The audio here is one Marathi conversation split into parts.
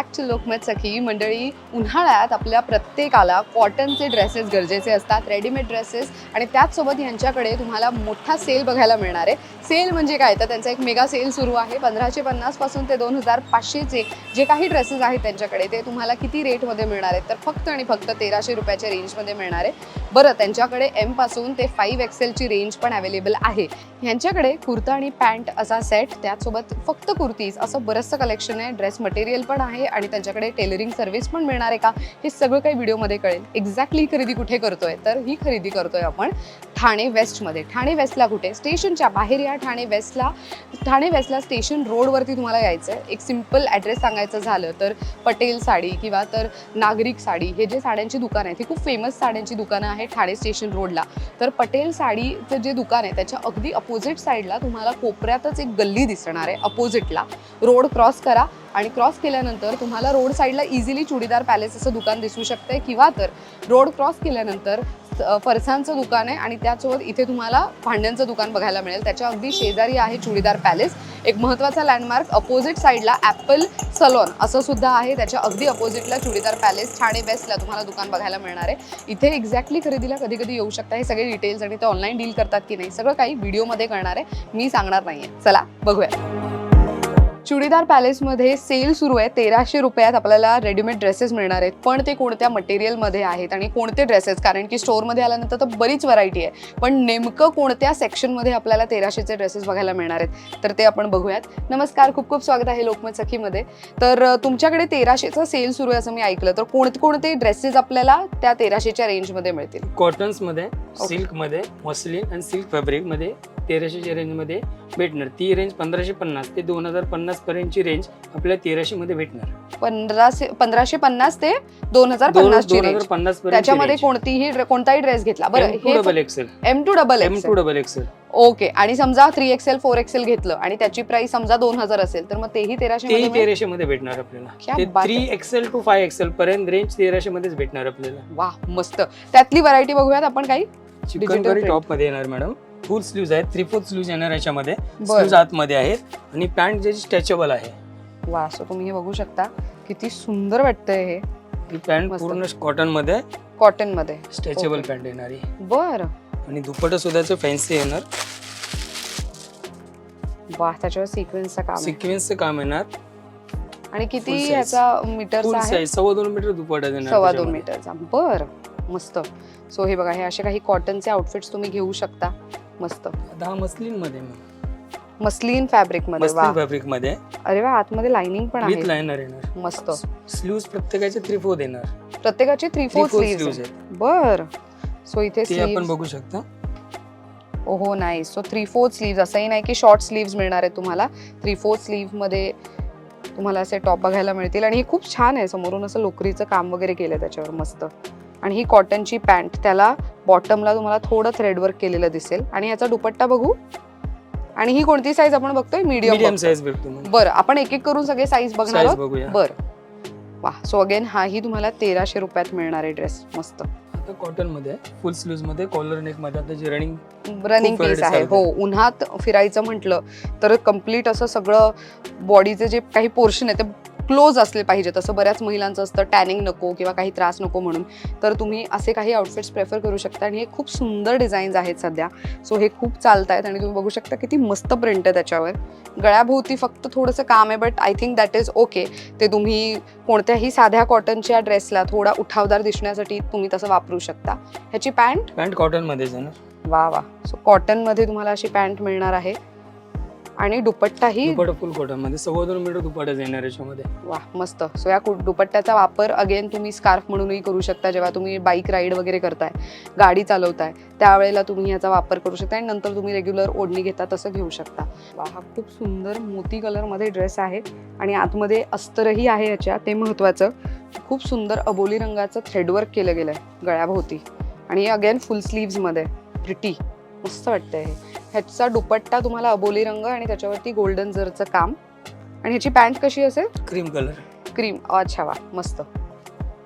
बॅक टू लोकमत सखी मंडळी उन्हाळ्यात आपल्या प्रत्येकाला कॉटनचे ड्रेसेस गरजेचे असतात रेडीमेड ड्रेसेस आणि त्याचसोबत यांच्याकडे तुम्हाला मोठा सेल बघायला मिळणार आहे. सेल म्हणजे काय? तर त्यांचा एक मेगा सेल सुरू आहे. पंधराशे पन्नासपासून ते दोन हजार पाचशेचे जे काही ड्रेसेस आहेत त्यांच्याकडे ते तुम्हाला किती रेटमध्ये मिळणार आहेत? तर फक्त आणि फक्त तेराशे रुपयाच्या रेंजमध्ये मिळणार आहे. बरं त्यांच्याकडे एमपासून ते फाईव्ह एक्सेलची रेंज पण अवेलेबल आहे. ह्यांच्याकडे कुर्ता आणि पॅन्ट असा सेट त्याचसोबत फक्त कुर्तीज असं बरंचसं कलेक्शन आहे. ड्रेस मटेरियल पण आहे आणि त्यांच्याकडे टेलरिंग सर्व्हिस पण मिळणार आहे का? हे सगळं काही व्हिडिओमध्ये कळेल. एक्झॅक्टली खरेदी कुठे करतोय? तर ही खरेदी करतोय आपण ठाणे वेस्टमध्ये. ठाणे वेस्टला कुठे? स्टेशनच्या बाहेर या ठाणे वेस्टला. ठाणे वेस्टला स्टेशन रोडवरती तुम्हाला यायचं आहे एक सिंपल ॲड्रेस सांगायचं झालं तर पटेल साडी किंवा तर नागरिक साडी. हे जे साड्यांची दुकान आहेत ही खूप फेमस साड्यांची दुकानं आहे ठाणे स्टेशन रोडला. तर पटेल साडीचं जे दुकान आहे त्याच्या अगदी अपोजिट साईडला तुम्हाला कोपऱ्यातच एक गल्ली दिसणार आहे अपोजिटला रोड क्रॉस करा आणि क्रॉस केल्यानंतर तुम्हाला रोड साईडला इझिली चुडीदार पॅलेस असं दुकान दिसू शकतंय. किंवा तर रोड क्रॉस केल्यानंतर अ, फरसांचं दुकान आहे आणि त्याचसोबत इथे तुम्हाला भांड्यांचं दुकान बघायला मिळेल. त्याच्या अगदी शेजारी आहे चुडीदार पॅलेस. एक महत्त्वाचा लँडमार्क अपोजिट साईडला ॲपल सलॉन असं सुद्धा आहे. त्याच्या अगदी अपोजिटला चुडीदार पॅलेस ठाणे बेस्टला तुम्हाला दुकान बघायला मिळणार आहे. इथे एक्झॅक्टली खरेदीला कधी कधी येऊ शकता. हे सगळे डिटेल्स आणि ते ऑनलाईन डील करतात की नाही सगळं काही व्हिडिओमध्ये करणार आहे. मी सांगणार नाहीये. चला बघूया. चुडीदार पॅलेसमध्ये सेल सुरू आहे. तेराशे रुपयात आपल्याला रेडीमेड ड्रेसेस मिळणार आहेत. पण ते कोणत्या मटेरियलमध्ये आहेत आणि कोणते ड्रेसेस कारण की स्टोअरमध्ये आल्यानंतर तर बरीच व्हरायटी आहे. पण नेमकं कोणत्या सेक्शनमध्ये आपल्याला तेराशेचे ड्रेसेस बघायला मिळणार आहेत? तर ते आपण बघूयात. नमस्कार खूप खूप स्वागत आहे लोकमत सखीमध्ये. तर तुमच्याकडे तेराशेचा सेल सुरू आहे असं मी ऐकलं. तर कोणते कोणते ड्रेसेस आपल्याला त्या तेराशेच्या रेंजमध्ये मिळतील? कॉटन्समध्ये सिल्कमध्ये मसलिन आणि सिल्क फॅब्रिकमध्ये तेराशेच्या रेंजमध्ये भेटणार. ती रेंज पंधराशे पन्नास ते दोन हजार पन्नास पर्यंतची रेंज आपल्याला तेराशेमध्ये भेटणार. पंधराशे पंधराशे पन्नास ते दोन हजार दोन पन्नासची दोन रेंज हजार पन्नास त्याच्यामध्ये कोणतीही कोणताही ड्रेस घेतला. बरं हे double XL M to double M to double XL okay आणि समजा थ्री एक्सेल फोर एक्सेल घेतलं आणि त्याची प्राइस समजा दोन हजार असेल तर मग तेही तेराशे तेही? तेराशे मध्ये भेटणार क्या आपल्याला ते बात थ्री आहे. एक्सेल टू फाय एक्सेल पर्यंत रेंज तेराशे मध्येच भेटणार आपल्याला. वा मस्त. त्यातली व्हरायटी बघूयात आपण काही. Chikan Digital kari print. टॉपमध्ये येणार मॅडम फुल स्लीव्ज आहेत थ्री फोर्थ स्लीव्ज येणार याच्यामध्ये. स्लीव्ज आतमध्ये आहेत आणि पॅन्ट ज्याची स्ट्रेचेबल आहे. वा सो तुम्ही हे बघू शकता. किती सुंदर वाटतंय हे. ही पॅन्ट. पूर्ण कॉटनमध्ये कॉटनमध्ये स्ट्रेचेबल. पॅन्ट येणार. आहे बर. आणि दुपट्टा सुद्धा फॅन्सी येणार. वा त्याच्यावर सिक्वेन्सचं काम. सिक्वेन्सचं काम येणार. आणि किती. याचा साईज सव्वा दोन मीटर दुपट्टा देणार सव्वा दोन. मीटरचा बर. मस्त. सो हे बघा हे असे काही कॉटनचे आउटफिट्स तुम्ही घेऊ शकता. मस्त. आता हा मस्लिनमध्ये मस्लिन फॅब्रिकमध्ये मस्लिन फॅब्रिकमध्ये. अरे वा आतमध्ये लाइनिंग पण विथ आहे. लायनर येणार. मस्त. स्लीव्ज प्रत्येकाचे थ्री फोर देणार प्रत्येकाचे थ्री फोर स्लीव्स बर. सो इथे आपण बघू शकता. ओहो नाही सो थ्री फोर्थ स्लीव्ज असंही नाही की शॉर्ट स्लीव्ज मिळणार आहेत तुम्हाला. थ्री फोर्थ स्लीव्हमध्ये तुम्हाला असे टॉप बघायला मिळतील. आणि हे खूप छान आहे. समोरून असं लोकरीचं काम वगैरे केलं त्याच्यावर. मस्त. आणि ही कॉटनची पॅन्ट त्याला बॉटमला तुम्हाला थोडं थ्रेडवर्क केलेलं दिसेल. आणि याचा दुपट्टा बघू. आणि ही कोणती साईज आपण बघतोय? मीडियम साईज बरं आपण एक एक करून सगळे साईज बघणार आहोत. बरं. वा सो अगेन हाही तुम्हाला तेराशे रुपयात मिळणार आहे ड्रेस मस्त. कॉटनमध्ये फुल स्लीव्जमध्ये कॉलर नेकमध्ये आता जी रनिंग रनिंग पीस आहे. हो. उन्हात फिरायचं म्हटलं तर कंप्लीट असं सगळं बॉडीचे जे काही पोर्शन आहे ते क्लोज असले पाहिजे तसं बऱ्याच महिलांचं असतं टॅनिंग नको किंवा काही त्रास नको म्हणून. तर तुम्ही असे काही आउटफिट्स प्रेफर करू शकता. आणि हे खूप सुंदर डिझाईन्स आहेत सध्या. सो हे खूप चालत आहेत आणि तुम्ही बघू शकता किती मस्त प्रिंट आहे त्याच्यावर. गळ्याभोवती फक्त थोडंसं काम आहे but I think that is okay ते तुम्ही कोणत्याही साध्या कॉटनच्या ड्रेसला थोडा उठावदार दिसण्यासाठी तुम्ही तसं वापरू शकता. ह्याची पॅन्ट पॅन्ट कॉटन मध्येच येणार वा वा. सो कॉटनमध्ये तुम्हाला अशी पॅन्ट मिळणार आहे. आणि दुपट्टाही दुपट्टा फुल कॉटनमध्ये सव्वा दोन मीटर दुपट्टा येणार याच्यामध्ये. वा मस्त. सो या कु- दुपट्ट्याचा वापर अगेन तुम्ही स्कार्फ म्हणूनही करू शकता. जेव्हा तुम्ही बाईक राईड वगैरे करताय गाडी चालवताय त्यावेळेला तुम्ही याचा वापर करू शकता आणि नंतर तुम्ही रेग्युलर ओढणी घेता तसं घेऊ शकता. वा हा खूप सुंदर मोती कलरमध्ये ड्रेस आहे आणि आतमध्ये अस्तरही आहे याच्या. ते महत्त्वाचं खूप सुंदर अबोली रंगाचं थ्रेडवर्क केलं गेलं आहे गळ्याभोवती. आणि अगेन फुल स्लीव्जमध्ये प्रिटी मस्त वाटतंय हे. ह्याचा दुपट्टा तुम्हाला अबोली रंग आणि त्याच्यावरती गोल्डन जरचं काम. आणि ह्याची पॅन्ट कशी असेल? क्रीम कलर क्रीम अच्छा वा मस्त.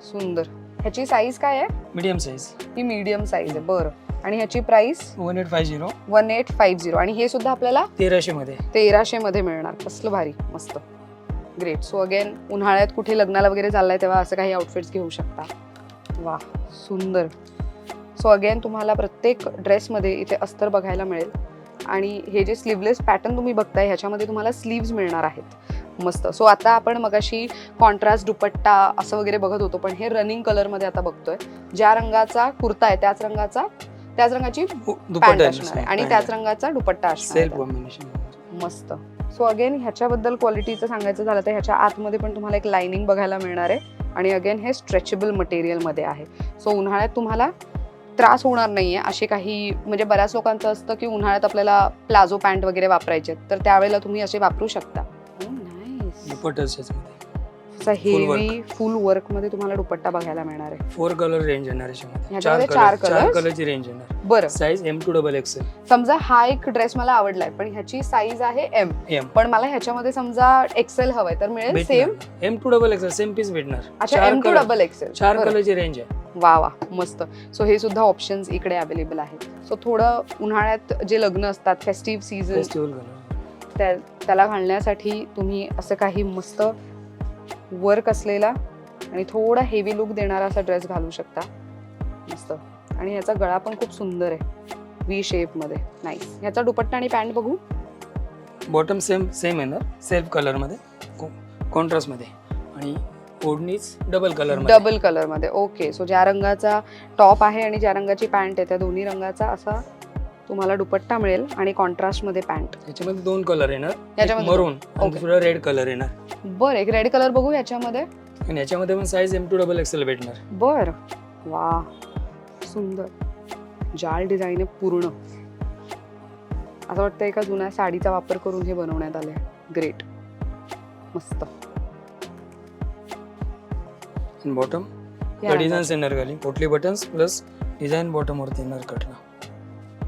सुंदर. ह्याची साईज काय आहे? मीडियम साईज ही मीडियम साईज आहे बरं. आणि ह्याची price one eight five zero one eight five zero आणि हे सुद्धा आपल्याला तेराशे मध्ये तेराशे मध्ये मिळणार. कसलं भारी मस्त. ग्रेट सो अगेन उन्हाळ्यात कुठे लग्नाला वगैरे चाललाय तेव्हा असं काही आउटफिट्स घेऊ शकता. वा सुंदर. सो अगेन तुम्हाला प्रत्येक ड्रेसमध्ये इथे अस्तर बघायला मिळेल. आणि हे जे स्लीवलेस पॅटर्न तुम्ही बघताय ह्याच्यामध्ये तुम्हाला स्लीव्ज मिळणार आहेत. मस्त. सो आता आपण मगाशी कॉन्ट्रास्ट दुपट्टा असं वगैरे बघत होतो पण हे रनिंग कलरमध्ये आता बघतोय. ज्या रंगाचा कुर्ता आहे त्याच रंगाचा त्याच रंगाची पॅन्ट असणार आहे. आणि त्याच रंगाचा दुपट्टा असणार मस्त. सो अगेन ह्याच्याबद्दल क्वालिटीचं सांगायचं झालं तर ह्याच्या आतमध्ये पण तुम्हाला एक लाइनिंग बघायला मिळणार आहे. आणि अगेन हे स्ट्रेचेबल मटेरियलमध्ये आहे. सो उन्हाळ्यात तुम्हाला त्रास होणार नाहीये. असे काही म्हणजे बऱ्याच लोकांचं असतं की उन्हाळ्यात आपल्याला प्लाझो पॅन्ट वगैरे वापरायचे तर त्यावेळेला तुम्ही असे वापरू शकता. हेवी फुल वर्कमध्ये तुम्हाला दुपट्टा बघायला मिळणार आहे. फोर कलर रेंज येणार चार चार कलर चार colours? कलरची रेंज येणार. बरं. Size M to double XL समजा हा एक ड्रेस मला आवडलाय पण ह्याची साईज आहे एम एम पण मला ह्याच्यामध्ये समजा एक्सेल हवंय तर मिळेल same M to double XL same piece भेटणार. अच्छा एम टू डबल एक्सेल चार कलरची रेंज आहे. वा वा मस्त. सो हे सुद्धा ऑप्शन्स इकडे अवेलेबल आहेत. सो थोडं उन्हाळ्यात जे लग्न असतात फेस्टिव्ह सीझन त्या त्याला घालण्यासाठी तुम्ही असं काही मस्त वर्क असलेला आणि थोडा हेवी लुक देणारा असा ड्रेस घालू शकता. मस्त. आणि याचा गळा पण खूप सुंदर आहे. व्ही शेपमध्ये नाही ह्याचा दुपट्टा आणि पॅन्ट बघू? बॉटम सेम सेम येणार सेल्फ कलरमध्ये. कॉन्ट्रास्टमध्ये. आणि ओढणीच डबल कलरमध्ये. डबल कलरमध्ये ओके सो ज्या रंगाचा टॉप आहे आणि ज्या रंगाची पॅन्ट आहे त्या दोन्ही रंगाचा असा तुम्हाला दुपट्टा मिळेल आणि कॉन्ट्रास्टमध्ये पॅन्ट याच्यामध्ये दोन कलर येणार. याच्यामध्ये मरून. दुसरा रेड कलर येणार. बरं एक रेड कलर बघू याच्यामध्ये. आणि याच्यामध्ये पण size M to double XL भेटणार. बर. वा. सुंदर. जाल डिझाईन आहे पूर्ण. असं वाटतं एका जुन्या साडीचा वापर करून हे बनवण्यात आलंय? ग्रेट मस्त. आणि बॉटम या डिझाईन्स येणार खाली पोटली बटन्स प्लस डिझाईन बॉटम वरती येणार कटला.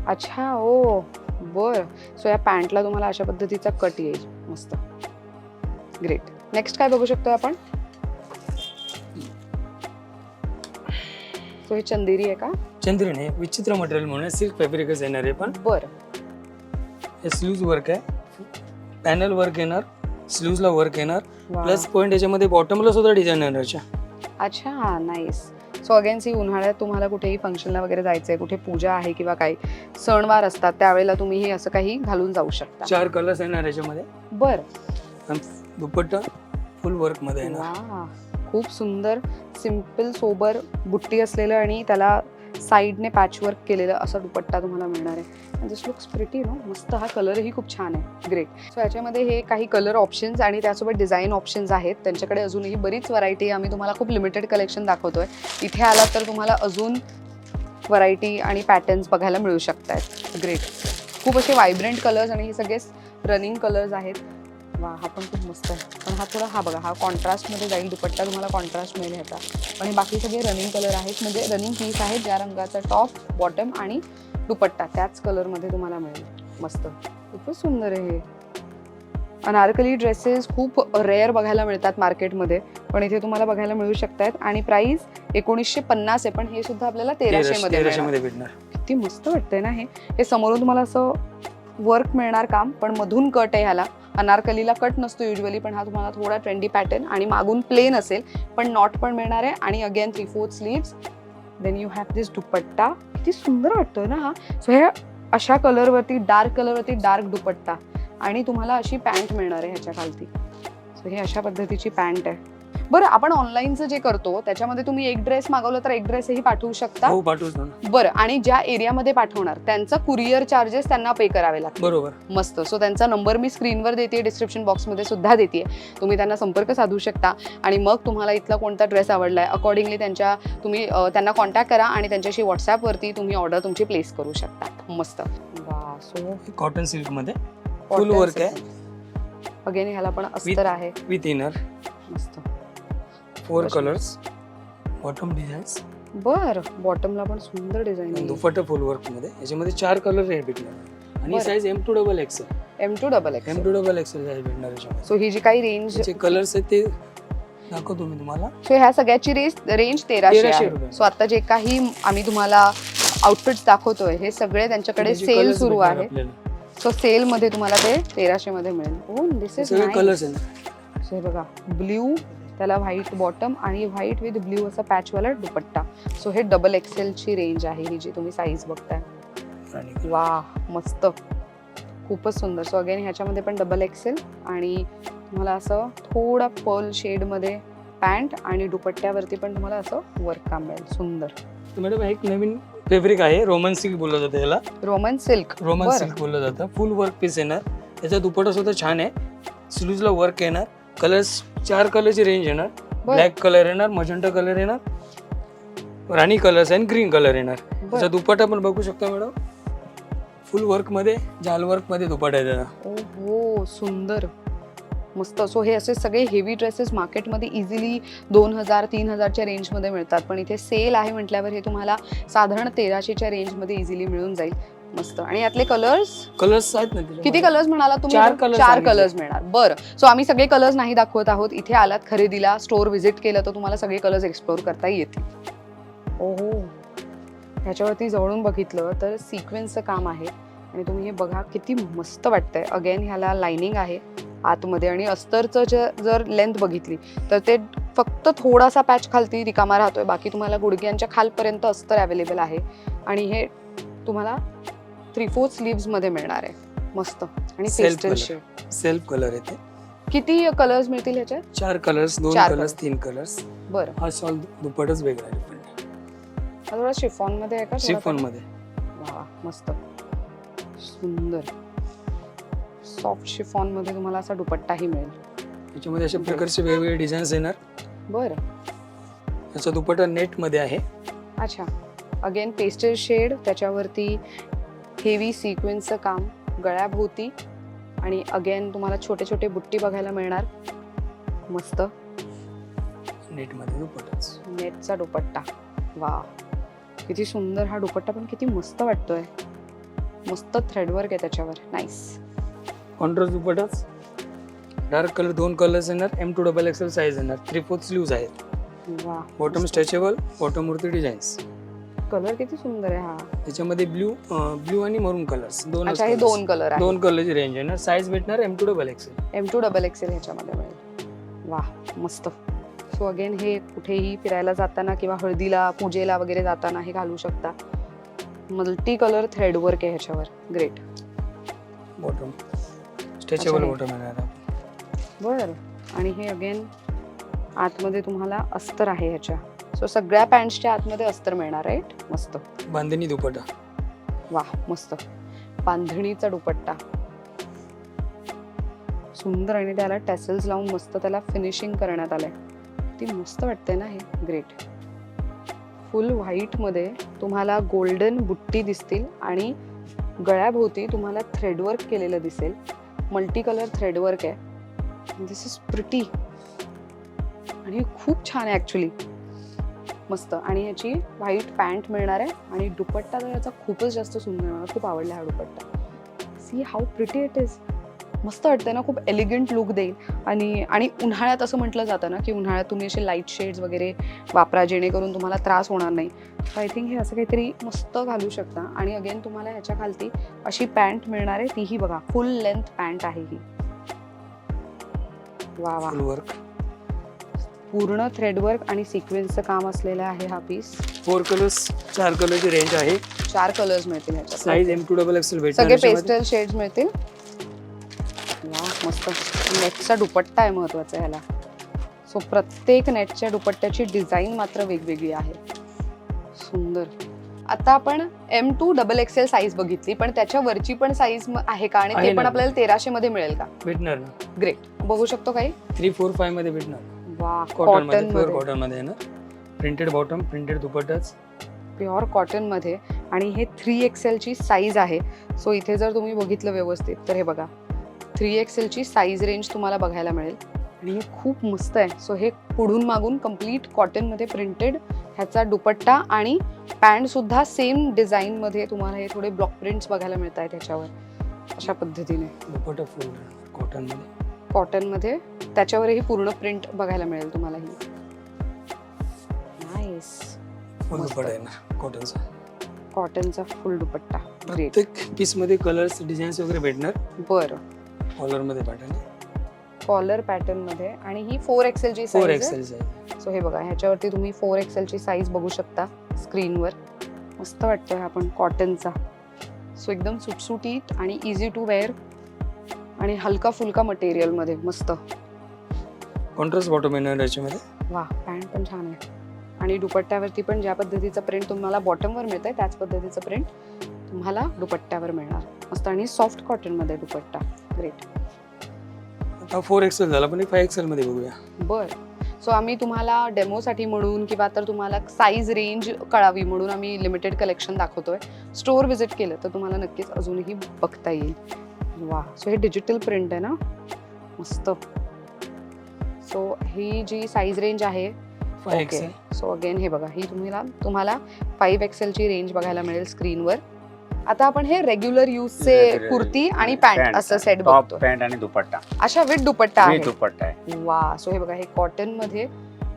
अच्छा ओ बर. सो या पॅन्टला तुम्हाला अशा पद्धतीचा कट येईल. मस्त. ग्रेट नेक्स्ट काय बघू शकतो आपण? सो हे चंदेरी आहे का? चंद्रीने विचित्र मटेरियल म्हणून सिल्क फॅब्रिकच येणार आहे पण. बर. हे स्लीव्ज वर्क आहे. पॅनल वर्क येणार स्लीव्जला वर्क येणार. प्लस पॉईंट याच्यामध्ये बॉटमला सुद्धा डिझाईन येणार याच्या अच्छा नाईस सो अगेन सी उन्हाळ्यात तुम्हाला कुठेही फंक्शनला वगैरे जायचंय कुठे पूजा आहे किंवा काही सणवार असतात त्यावेळेला तुम्ही हे असं काही घालून जाऊ शकता. चार कलर्स येणार याच्यामध्ये बर. आणि दुपट्टा फुल वर्कमध्ये येणार. वा खूप सुंदर सिंपल सोबर बुट्टी असलेलं आणि त्याला साईडने पॅचवर्क केलेलं असा दुपट्टा तुम्हाला मिळणार आहे. दिस लुक्स प्रिटी नो मस्त हा कलरही खूप छान आहे. ग्रेट सो याच्यामध्ये हे काही कलर ऑप्शन्स आणि त्यासोबत डिझाईन ऑप्शन्स आहेत. त्यांच्याकडे अजूनही बरीच व्हरायटी आम्ही तुम्हाला खूप लिमिटेड कलेक्शन दाखवतोय. इथे आलात तर तुम्हाला अजून व्हरायटी आणि पॅटर्न्स बघायला मिळू शकत आहेत ग्रेट खूप असे वायब्रंट कलर्स आणि हे सगळे रनिंग कलर्स आहेत. वा हा पण खूप मस्त आहे. पण हा थोडा हा बघा हा कॉन्ट्रास्टमध्ये जाईल दुपट्टा तुम्हाला कॉन्ट्रास्ट मिळेल ह्याचा. पण हे बाकी सगळे रनिंग कलर आहेत म्हणजे रनिंग पीस आहेत ज्या रंगाचा टॉप बॉटम आणि दुपट्टा त्याच कलरमध्ये तुम्हाला मिळेल. मस्त. खूपच सुंदर आहे हे. अनारकली ड्रेसेस खूप रेअर बघायला मिळतात मार्केटमध्ये पण इथे तुम्हाला बघायला मिळू शकतात. आणि प्राइस एकोणीसशे पन्नास आहे पण हे सुद्धा आपल्याला तेराशे मध्ये भेटणार. किती मस्त वाटतंय ना हे. हे समोरून तुम्हाला असं वर्क मिळणार काम पण मधून कट आहे ह्याला. अनारकलीला कट नसतो युजली पण हा तुम्हाला थोडा ट्रेंडी पॅटर्न आणि मागून प्लेन असेल पण नॉट पण मिळणार आहे. आणि again three fourth sleeves then you have this dupatta. किती सुंदर वाटतो ना हा. सो हे अशा कलरवरती डार्क कलरवरती डार्क दुपट्टा. आणि तुम्हाला अशी पॅन्ट मिळणार आहे ह्याच्या खालती सो हे अशा पद्धतीची पॅन्ट आहे. बरं आपण ऑनलाईनचं जे करतो त्याच्यामध्ये तुम्ही एक ड्रेस मागवलं तर एक ड्रेसही पाठवू शकता? हो पाठवूच ना. बरं आणि ज्या एरियामध्ये पाठवणार त्यांचा कुरिअर चार्जेस त्यांना पे करावे लागतात बरोबर. मस्त. सो त्यांचा नंबर मी स्क्रीनवर देते डिस्क्रिप्शन बॉक्समध्ये सुद्धा देते तुम्ही त्यांना संपर्क साधू शकता. आणि मग तुम्हाला इथला कोणता ड्रेस आवडलाय अकॉर्डिंगली त्यांच्या तुम्ही त्यांना कॉन्टॅक्ट करा आणि त्यांच्याशी व्हॉट्सॲपवरती तुम्ही ऑर्डर तुमची प्लेस करू शकता. मस्त. वा सो कॉटन सिल्कमध्ये फुल वर्क आहे. अगेन ह्याला पण अस्तर आहे. विथ इनर मस्त. फोर. कलर्स बॉटम डिझाईन्स बर बॉटमला पण सुंदर डिझाईन दुपट्टा फुल वर्कमध्ये. याच्यामध्ये चार कलर भेटणार. आणि. Size M to double XL M to double M X to double XL size भेटणार याच्यामध्ये. सो ही जी काही रेंज जे कलर्स आहेत ते दाखवतो मी तुम्हाला. सो ह्या सगळ्याची रेंज रेंज तेराशे 1300 आहे. रुपये. सो आता जे काही आम्ही तुम्हाला आउटफिट्स दाखवतोय हे सगळे त्यांच्याकडे त्याचे सेल सुरू आहे. सो सेल मध्ये तुम्हाला ते तेराशे मध्ये मिळेल. ओ दिस इज कलर्स आहेत. सो हे बघा ब्ल्यू त्याला व्हाईट बॉटम आणि व्हाईट विथ ब्ल्यू असा पॅचवाला दुपट्टा. सो हे डबल एक्सेलची रेंज आहे ही जी तुम्ही साईज बघताय. आणि वा मस्त. खूपच सुंदर. सो अगेन ह्याच्यामध्ये पण डबल एक्सेल आणि तुम्हाला असं थोडा पर्ल शेडमध्ये पॅन्ट आणि दुपट्ट्यावरती पण तुम्हाला असं वर्क काम मिळेल. सुंदर. मॅडम एक नवीन फॅब्रिक आहे. रोमन सिल्क बोललं जातं याला. Roman silk Roman. सिल्क बोललं जातं. फुल वर्क पीस येणार. त्याचा दुपट्टा सुद्धा छान आहे. स्लीव्हजला वर्क येणार. कलर्स चार कलरची रेंज येणार. ब्लॅक कलर येणार मजंटा कलर येणार राणी कलर्स आणि ग्रीन कलर येणार. त्याचा दुपट्टा पण बघू शकता मॅडम फुल वर्कमध्ये जाल वर्कमध्ये दुपट्टा आहे त्याचा ओ हो सुंदर. मस्त. सो हे असे सगळे हेवी ड्रेसेस मार्केटमध्ये इझिली दोन हजार तीन हजारच्या रेंजमध्ये मिळतात. पण इथे सेल आहे म्हटल्यावर हे तुम्हाला साधारण तेराशेच्या रेंजमध्ये इझिली मिळून जाईल. मस्त. आणि यातले कलर्स कलर्स आहेत ना? किती कलर्स म्हणाला तुम्ही? चार colours चार सांगितले. कलर्स मिळणार. बरं. सो आम्ही सगळे कलर्स नाही दाखवत आहोत. इथे आलात खरेदीला. स्टोअर व्हिजिट केलं तर तुम्हाला सगळे कलर्स एक्सप्लोर करता येतील. ओहो. ह्याच्यावरती जवळून बघितलं तर सिक्वेन्सचं काम आहे. आणि तुम्ही हे बघा किती मस्त वाटतंय. अगेन ह्याला लाइनिंग आहे आतमध्ये. आणि अस्तरचं ज- जर लेंथ बघितली तर ते फक्त थोडासा पॅच खालती रिकामा राहतोय. बाकी तुम्हाला गुडघ्यांच्या खालपर्यंत अस्तर अवेलेबल आहे. आणि हे तुम्हाला थ्री फोर स्लीव्समध्ये मिळणार आहे. मस्त. आणि Self pastel color. Shade self colour येते. किती कलर्स मिळतील ह्याच्यात? चार कलर्स दोन चार कलर्स. तीन कलर्स बरं. हा शॉल दुपटच वेगळा आहे. different. हा थोडा शिफॉनमध्ये आहे का? थोडा शिफॉनमध्ये. वा मस्त. सुंदर. सॉफ्ट शिफॉनमध्ये तुम्हाला असा दुपट्टाही मिळेल. त्याच्यामध्ये अशा प्रकारचे वेगवेगळे डिझाईन्स येणार. बरं. याचा दुपट्टा नेटमध्ये आहे. अच्छा. अगेन पेस्टल शेड त्याच्यावरती हेवी सिक्वेन्सचं काम गळ्याभोवती आणि अगेन तुम्हाला छोटे छोटे बुट्टी बघायला मिळणार. मस्त. नेटमध्ये दुपट्टाच. नेटचा दुपट्टा. वा. किती सुंदर हा दुपट्टा पण किती मस्त वाटतोय. मस्त थ्रेडवर्क आहे त्याच्यावर. नाईस कॉन्ट्रास्ट दुपट्टाच. डार्क कलर दोन कलर्स येणार. M to double XL size येणार. थ्री फोर्थ स्लीव्ज आहेत बॉटम स्ट्रेचेबल बॉटम वरती डिझाईन्स कलर किती सुंदर आहे हा. त्याच्यामध्ये ब्ल्यू ब्ल्यू आणि मरून कलर्स दोन अच्छा हे दोन कलर आहे दोन कलरची रेंज येणार साईज भेटणार M to double XL M to double XL ह्याच्यामध्ये मिळेल. वा मस्त. सो अगेन हे कुठेही फिरायला जाताना किंवा हळदीला पूजेला वगैरे जाताना हे घालू शकता. मल्टी कलर थ्रेडवर्क आहे ह्याच्यावर. Great bottom stretchable. बॉटम येणार बर. आणि हे अगेन आतमध्ये तुम्हाला अस्तर आहे ह्याच्या. सो सगळ्या पॅन्ट्सच्या आतमध्ये अस्तर मिळणार राईट मस्त. बांधणी दुपट्टा. वा मस्त. बांधणीचा दुपट्टा. सुंदर आणि त्याला टॅसल्स लावून मस्त त्याला फिनिशिंग करण्यात आलंय. ती मस्त वाटते ना हे? ग्रेट फुल व्हाईटमध्ये तुम्हाला गोल्डन बुट्टी दिसतील आणि गळ्याभोवती तुम्हाला थ्रेडवर्क केलेलं दिसेल. मल्टी कलर थ्रेडवर्क आहे. दिस इज प्रिटी आणि खूप छान आहे ॲक्च्युली मस्त. आणि याची व्हाईट पॅन्ट मिळणार आहे आणि दुपट्टा तर याचा खूपच जास्त सुंदर मला खूप आवडला हा dupatta. See how pretty it is मस्त वाटतंय ना खूप एलिगंट लुक देईल. आणि आणि उन्हाळ्यात असं म्हटलं जातं ना की उन्हाळ्यात तुम्ही असे लाइट शेड्स वगैरे वापरा जेणेकरून तुम्हाला त्रास होणार नाही. सो आय थिंक हे असं काहीतरी मस्त घालू शकता. आणि अगेन तुम्हाला ह्याच्या खालती अशी पॅन्ट मिळणार आहे. तीही बघा फुल लेंथ पॅन्ट आहे ही. वा वा. वर्क पूर्ण थ्रेडवर्क आणि सिक्वेन्सचं काम असलेलं आहे हा पीस फोर कलर्स चार कलरची रेंज आहे. चार कलर्स मिळतील ह्याच्यात size M to double XL भेटणार सगळे याच्यामध्ये. पेस्टल शेड्स मिळतील. वा मस्त. नेटचा दुपट्टा आहे महत्त्वाचा ह्याला सो प्रत्येक नेटच्या दुपट्ट्याची डिझाईन मात्र वेगवेगळी आहे. सुंदर. आता आपण M to double XL size बघितली पण त्याच्या वरची पण साईज आहे का? आणि आहे ते पण. आपल्याला तेराशे मध्ये मिळेल का? भेटणार ना. ग्रेट बघू शकतो काही? थ्री फोर फायमध्ये भेटणार. वा कॉटनमध्ये प्युअरमध्ये कॉटनमध्ये येणार प्रिंटेड बॉटम प्रिंटेड दुपट्टाच. प्युअर कॉटनमध्ये आणि हे थ्री एक्सेलची साईज आहे. सो इथे जर तुम्ही बघितलं व्यवस्थित तर हे बघा. थ्री एक्सेलची साईज रेंज तुम्हाला बघायला मिळेल. आणि हे खूप मस्त आहे. सो हे पुढून मागून कंप्लीट कॉटनमध्ये प्रिंटेड ह्याचा दुपट्टा आणि पॅन्ट सुद्धा सेम डिझाईनमध्ये तुम्हाला हे थोडे ब्लॉक प्रिंट्स बघायला मिळत आहेत ह्याच्यावर. अशा पद्धतीने. दुपट्टा फुल कॉटनमध्ये कॉटनमध्ये त्याच्यावरही पूर्ण प्रिंट बघायला मिळेल तुम्हाला ही. नाईस फुल कॉटनचा कॉटनचा फुल दुपट्टा. ग्रेट प्रत्येक पीसमध्ये कलर्स डिझाईन्स वगैरे भेटणार? बरं. कॉलरमध्ये पॅटर्न कॉलर पॅटर्नमध्ये. आणि ही four एक्सेलची four size XL size so हे बघा ह्याच्यावरती तुम्ही फोर एक्सेलची साईज बघू शकता स्क्रीनवर मस्त वाटतोय हा पण कॉटनचा सो एकदम सुटसुटीत आणि इझी टू वेअर आणि हलका फुलका मटेरियलमध्ये मस्त. कॉन्ट्रास्ट बॉटम येणार याच्यामध्ये? वा पॅन्ट पण छान आहे. आणि दुपट्ट्यावरती पण ज्या पद्धतीचं प्रिंट तुम्हाला बॉटमवर मिळतंय त्याच पद्धतीचं प्रिंट तुम्हाला दुपट्ट्यावर मिळणार. मस्त आणि सॉफ्ट कॉटनमध्ये दुपट्टा. ग्रेट आता फोर एक्सेल झाला पण एक फाय एक्सेल मध्ये बघूया. बर. सो आम्ही तुम्हाला डेमोसाठी म्हणून किंवा तर तुम्हाला साईज रेंज कळावी म्हणून आम्ही लिमिटेड कलेक्शन दाखवतोय. स्टोअर व्हिजिट केलं तर तुम्हाला नक्कीच अजूनही बघता येईल. वा सो हे डिजिटल प्रिंट आहे ना? मस्त. सो ही जी साईज रेंज आहे ओके सो अगेन हे बघा ही तुम्हाला तुम्हाला फाईव्ह एक्सेलची रेंज बघायला मिळेल स्क्रीनवर आता आपण हे रेग्युलर युजचे कुर्ती आणि पॅन्ट असं सेट टॉप बघतो. पॅन्ट आणि दुपट्टा. अशा विथ दुपट्टा मी आहे. दुपट्टा आहे. वा सो हे बघा हे कॉटनमध्ये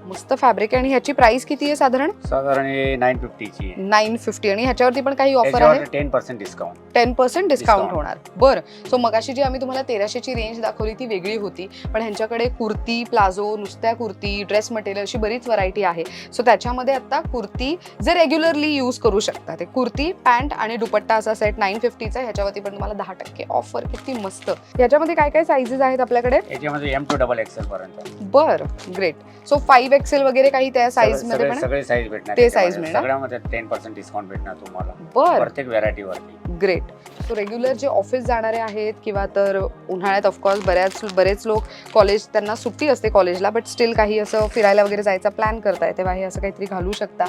मस्त फॅब्रिक आहे. आणि ह्याची प्राइस किती आहे साधारण? साधारण नाईन फिफ्टीची नाईन फिफ्टी आणि ह्याच्यावरती पण काही ऑफर आहे? Ten percent discount ten percent discount. होणार. बरं. सो मगाशी जी आम्ही तुम्हाला तेराशेची रेंज दाखवली ती वेगळी होती. पण ह्यांच्याकडे कुर्ती प्लाझो नुसत्या कुर्ती ड्रेस मटेरियल अशी बरीच व्हरायटी आहे. सो त्याच्यामध्ये आता कुर्ती जे रेग्युलरली यूज करू शकता ते. कुर्ती पॅन्ट आणि दुपट्टा असा सेट नाईन फिफ्टीचा ह्याच्यावरती पण तुम्हाला दहा टक्के ऑफर किती मस्त. ह्याच्यामध्ये काय काय साईजेस आहेत आपल्याकडे? याच्यामध्ये एम टू डबल एक्सेल पर्यंत. बर. ग्रेट सो फाईव्ह एक्सेल वगैरे काही त्या साईजमध्ये पण सगळे साईज भेटणार ते size मिळणार? सगळ्यामध्ये टेन पर्सेंट डिस्काउंट भेटणार तुम्हाला. बर. प्रत्येक व्हरायटी वरती. ग्रेट सो रेग्युलर जे ऑफिस जाणारे आहेत किंवा तर उन्हाळ्यात ऑफकोर्स बऱ्याच बरेच लोक कॉलेज त्यांना सुट्टी असते कॉलेजला बट स्टील काही असं फिरायला वगैरे जायचा प्लॅन करताय तेव्हा हे असं काहीतरी घालू शकता.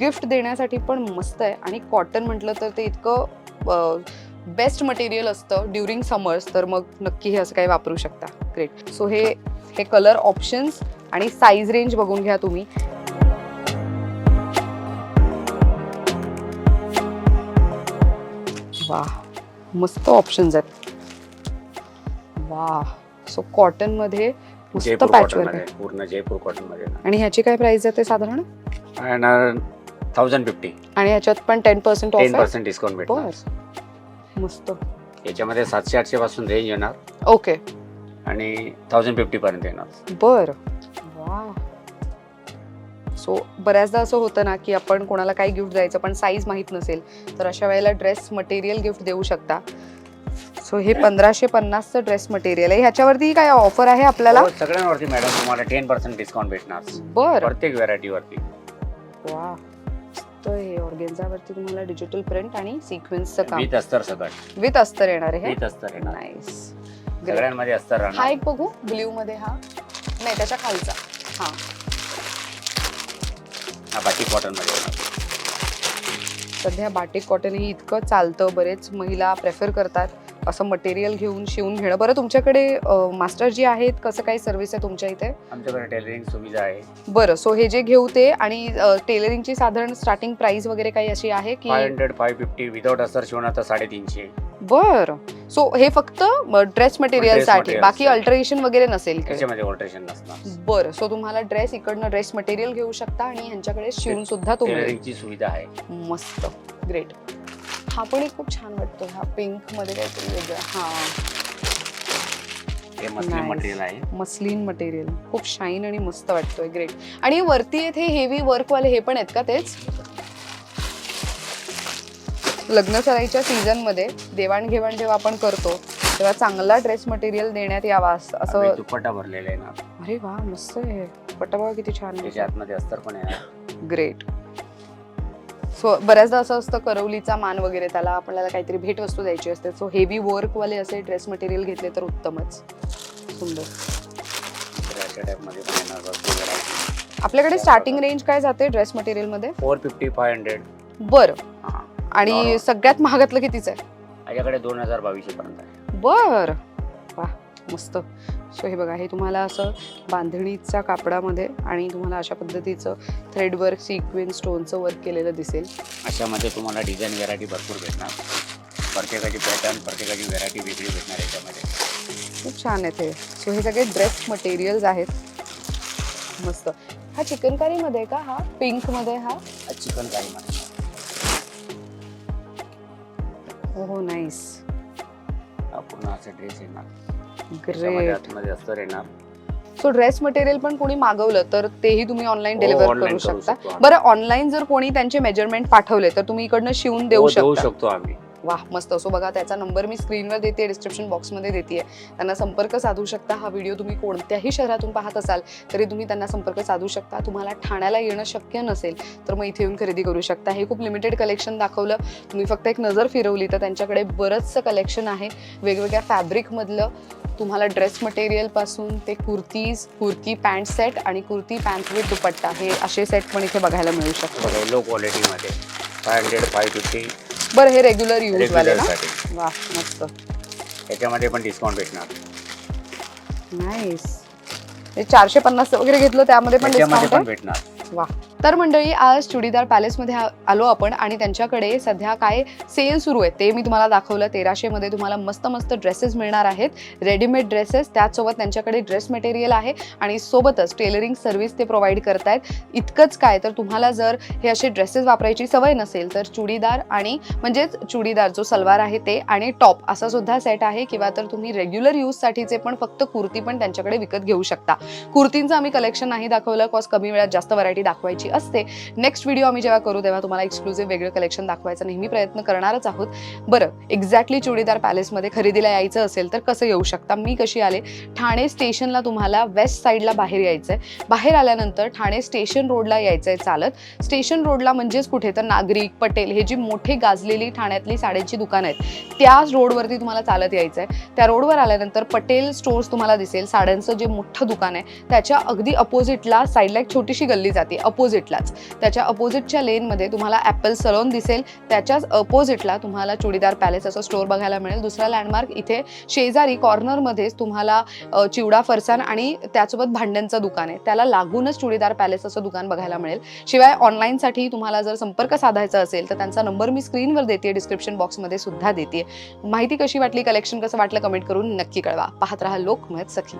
गिफ्ट देण्यासाठी पण मस्त आहे. आणि कॉटन म्हटलं तर ते इतकं बेस्ट मटेरियल असतं ड्युरिंग समर्स तर मग नक्की हे असं काही वापरू शकता. ग्रेट सो हे हे कलर ऑप्शन्स आणि साईज रेंज बघून घ्या तुम्ही. वा मस्त ऑप्शन्स आहेत. वा सो कॉटनमध्ये मस्त पॅच आहे पूर्ण जयपूर कॉटनमध्ये. आणि ह्याची काय प्राइस आहे ते साधारण? थाउजंड फिफ्टी आणि ह्याच्यात पण ten percent off ten percent discount भेटणार. बर. मस्त. याच्यामध्ये सातशे आठशे पासून रेंज येणार. ओके आणि थाउजंड फिफ्टी पर्यंत येणार. बर. सो बऱ्याचदा असं होतं ना की आपण कोणाला काही गिफ्ट द्यायचं पण साईज माहीत नसेल तर अशा वेळेला ड्रेस मटेरियल गिफ्ट देऊ शकता. सो हे पंधराशे पन्नासचं ड्रेस मटेरियल आहे. ह्याच्यावरती काय ऑफर आहे आपल्याला? हो, सगळ्यांवरती मॅडम तुम्हाला टेन पर्सेंट डिस्काउंट भेटणार. बर. प्रत्येक व्हरायटी वरती. वा तर हे ऑर्गेन्झावरती तुम्हाला डिजिटल प्रिंट आणि सिक्वेन्सचं काम. विथ अस्तर सकट विथ अस्तर येणार आहे विथ अस्तर येणार. नाईस सगळ्यांमध्ये अस्तर हा राहणार. एक बघू ब्ल्यू मध्ये हा. नाही त्याच्या खालचा. हा. हा बाकी कॉटनमध्ये येणार. सध्या बाटिक कॉटन ही इतकं चालतं बरेच महिला प्रेफर करतात. असं मटेरियल घेऊन शिवून घेणं. बरं तुमच्याकडे मास्टर जी आहेत कसं काही सर्व्हिस आहे तुमच्या इथे? आमच्याकडे टेलरिंग सुविधा आहे. बरं सो हे जे घेऊ ते आणि टेलरिंगची साधारण स्टार्टिंग प्राइस वगैरे काही अशी आहे की five hundred five fifty without अस्तर शिवणार तर साडेतीनशे. बरं. सो हे फक्त ड्रेस मटेरियलसाठी material बाकी साठी. अल्टरेशन वगैरे नसेल बरं सो तुम्हाला ड्रेस इकडनं ड्रेस मटेरियल घेऊ शकता आणि ह्यांच्याकडे शिवून सुद्धा तो मिळेल टेलरिंगची सुविधा आहे. मस्त. ग्रेट हा पण एक खूप छान वाटतो हा पिंकमध्ये काहीतरी वेगळं. हा. हे. मटेरियल आहे. मस्लिन मटेरियल खूप शाईन आणि मस्त वाटतोय ग्रेट आणि वरती येथे हेवी वर्कवाले हे पण आहेत का तेच? लग्न सराईच्या सीझनमध्ये देवाणघेवाण जेव्हा आपण करतो तेव्हा चांगला ड्रेस मटेरियल देण्यात यावा असं- दुपट्टा भरलेला आहे ना. अरे वा मस्त आहे. पटाबा किती छान आहे. ग्रेट सो बऱ्याचदा असं असतं करवलीचा मान वगैरे त्याला आपल्याला काहीतरी भेटवस्तू द्यायची असते. सो हेवी वर्कवाले असे ड्रेस मटेरियल घेतले तर उत्तमच. सुंदर. आपल्याकडे स्टार्टिंग रेंज काय जाते ड्रेस मटेरियलमध्ये? फोर फिफ्टी फाय हंड्रेड बरं. आणि. सगळ्यात महागातलं कितीच आहे? माझ्याकडे दोन हजार बावीसशे पर्यंत आहे. बर. वा मस्त. सो हे बघा हे तुम्हाला असं बांधणीच्या कापडामध्ये आणि तुम्हाला अशा पद्धतीचं थ्रेड वर्क सिक्वेन्स स्टोनचं वर्क केलेलं दिसेल. अशामध्ये तुम्हाला डिझाईन व्हरायटी भरपूर भेटणार. प्रत्येकाची पॅटर्न प्रत्येकाची व्हरायटी वेगळी भेटणार याच्यामध्ये. खूप छान आहेत हे सो हे सगळे ड्रेस मटेरियल्स आहेत. मस्त. हा चिकनकारीमध्ये का? हा पिंकमध्ये हा? चिकन काही म्हणा हो हो नाईस पूर्ण असा ड्रेस येणार. त्याच्यामध्ये ग्रेट आतमध्ये अस्तर येणार सो ड्रेस मटेरियल पण कोणी मागवलं तर तेही तुम्ही ऑनलाईन हो, डिलिव्हर online करू करू शकता. शकतो आम्ही. बरं ऑनलाईन जर कोणी त्यांचे मेजरमेंट पाठवले तर तुम्ही इकडनं शिवून देऊ हो, शकता. शकतो आम्ही. वा मस्त. असो बघा त्याचा नंबर मी स्क्रीनवर देते डिस्क्रिप्शन बॉक्समध्ये देते त्यांना संपर्क साधू शकता. हा व्हिडिओ तुम्ही कोणत्याही शहरातून पाहत असाल तरी तुम्ही त्यांना संपर्क साधू शकता. तुम्हाला ठाण्याला येणं शक्य नसेल तर मग इथे येऊन खरेदी करू शकता. हे खूप लिमिटेड कलेक्शन दाखवलं. तुम्ही फक्त एक नजर फिरवली तर त्यांच्याकडे बरंचसं कलेक्शन आहे. वेगवेगळ्या फॅब्रिकमधलं तुम्हाला ड्रेस मटेरियलपासून ते कुर्तीज कुर्ती पॅन्ट सेट आणि कुर्ती पॅन्ट विथ दुपट्टा. हे असे सेट पण इथे बघायला मिळू शकतात. लो क्वालिटीमध्ये फाय हंड्रेड फाय फिफ्टी बरं हे रेग्युलर यूज वाले ना? रेग्युलरसाठी वा मस्त. त्याच्यामध्ये पण डिस्काउंट भेटणार. नाईस हे चारशे पन्नास वगैरे घेतलं त्यामध्ये पण त्याच्यामध्ये डिस्काउंट पण आहे? भेटणार. वा. तर मंडळी आज चुडीदार पॅलेसमध्ये आलो आपण आणि त्यांच्याकडे सध्या काय सेल सुरू आहे ते मी तुम्हाला दाखवलं. तेराशेमध्ये तुम्हाला मस्त मस्त ड्रेसेस मिळणार आहेत. रेडीमेड ड्रेसेस त्याचसोबत त्यांच्याकडे ड्रेस मटेरियल आहे आणि सोबतच टेलरिंग सर्व्हिस ते प्रोव्हाइड करतायत. इतकंच काय तर तुम्हाला जर हे असे ड्रेसेस वापरायची सवय नसेल तर चुडीदार आणि म्हणजेच चुडीदार जो सलवार आहे ते आणि टॉप असा सुद्धा सेट आहे किंवा तर तुम्ही रेग्युलर यूजसाठीचे पण फक्त कुर्ती पण त्यांच्याकडे विकत घेऊ शकता. कुर्तींचं आम्ही कलेक्शन नाही दाखवलं कॉज कमी वेळात जास्त व्हरायटी दाखवायची असते. नेक्स्ट व्हिडिओ आम्ही जेव्हा करू तेव्हा तुम्हाला एक्सक्लुझिव्ह वेगळं कलेक्शन दाखवायचा नेहमी प्रयत्न करणारच आहोत. बरं एक्झॅक्टली चुडीदार पॅलेसमध्ये खरेदीला यायचं असेल तर कसं येऊ शकता? मी कशी आले? ठाणे स्टेशनला तुम्हाला वेस्ट साईडला बाहेर यायचं आहे बाहेर आल्यानंतर ठाणे स्टेशन रोडला यायचं आहे चालत. स्टेशन रोडला म्हणजेच कुठे? तर नागरिक पटेल हे जी मोठे गाजलेली ठाण्यातली साड्यांची दुकानं आहेत त्याच रोडवरती तुम्हाला चालत यायचं आहे त्या रोडवर आल्यानंतर पटेल स्टोर्स तुम्हाला दिसेल. साड्यांचं जे मोठं दुकान आहे त्याच्या अगदी अपोजिटला साईडला एक छोटीशी गल्ली जाते. अपोजिटलाच त्याच्या अपोजिटच्या लेनमध्ये तुम्हाला ॲपल सलोन दिसेल. त्याच्याच अपोजिटला तुम्हाला चुडीदार पॅलेस असं स्टोअर बघायला मिळेल. दुसरा लँडमार्क इथे शेजारी कॉर्नरमध्येच तुम्हाला चिवडा फरसान आणि त्यासोबत भांड्यांचं दुकान आहे. त्याला लागूनच चुडीदार पॅलेस असं दुकान बघायला मिळेल. शिवाय ऑनलाईनसाठी तुम्हाला जर संपर्क साधायचा असेल तर त्यांचा नंबर मी स्क्रीनवर देते डिस्क्रिप्शन बॉक्समध्ये सुद्धा देते माहिती कशी वाटली कलेक्शन कसं वाटलं कमेंट करून नक्की कळवा. पाहत राहा लोकमत सखी.